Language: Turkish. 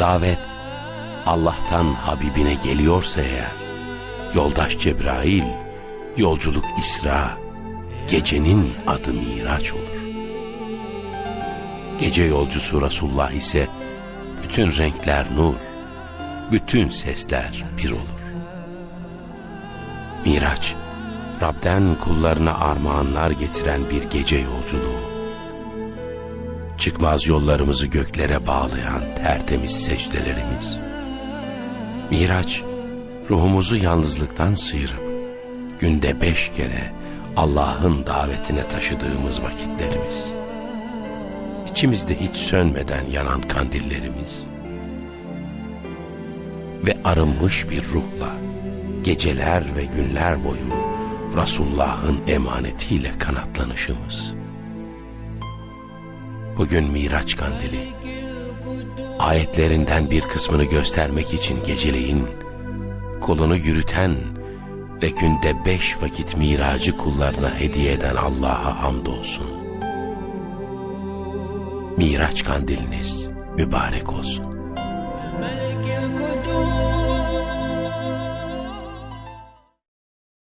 Davet Allah'tan Habibine geliyorsa eğer, yoldaş Cebrail, yolculuk İsra, gecenin adı Miraç olur. Gece yolcusu Resulullah ise bütün renkler nur, bütün sesler bir olur. Miraç, Rab'den kullarına armağanlar getiren bir gece yolculuğu. Çıkmaz yollarımızı göklere bağlayan tertemiz secdelerimiz. Miraç, ruhumuzu yalnızlıktan sıyırıp, günde beş kere Allah'ın davetine taşıdığımız vakitlerimiz. İçimizde hiç sönmeden yanan kandillerimiz. Ve arınmış bir ruhla, geceler ve günler boyu Resulullah'ın emanetiyle kanatlanışımız. Bugün Miraç kandili, ayetlerinden bir kısmını göstermek için geceleyin, kolunu yürüten ve günde beş vakit miracı kullarına hediye eden Allah'a hamdolsun. Miraç kandiliniz mübarek olsun.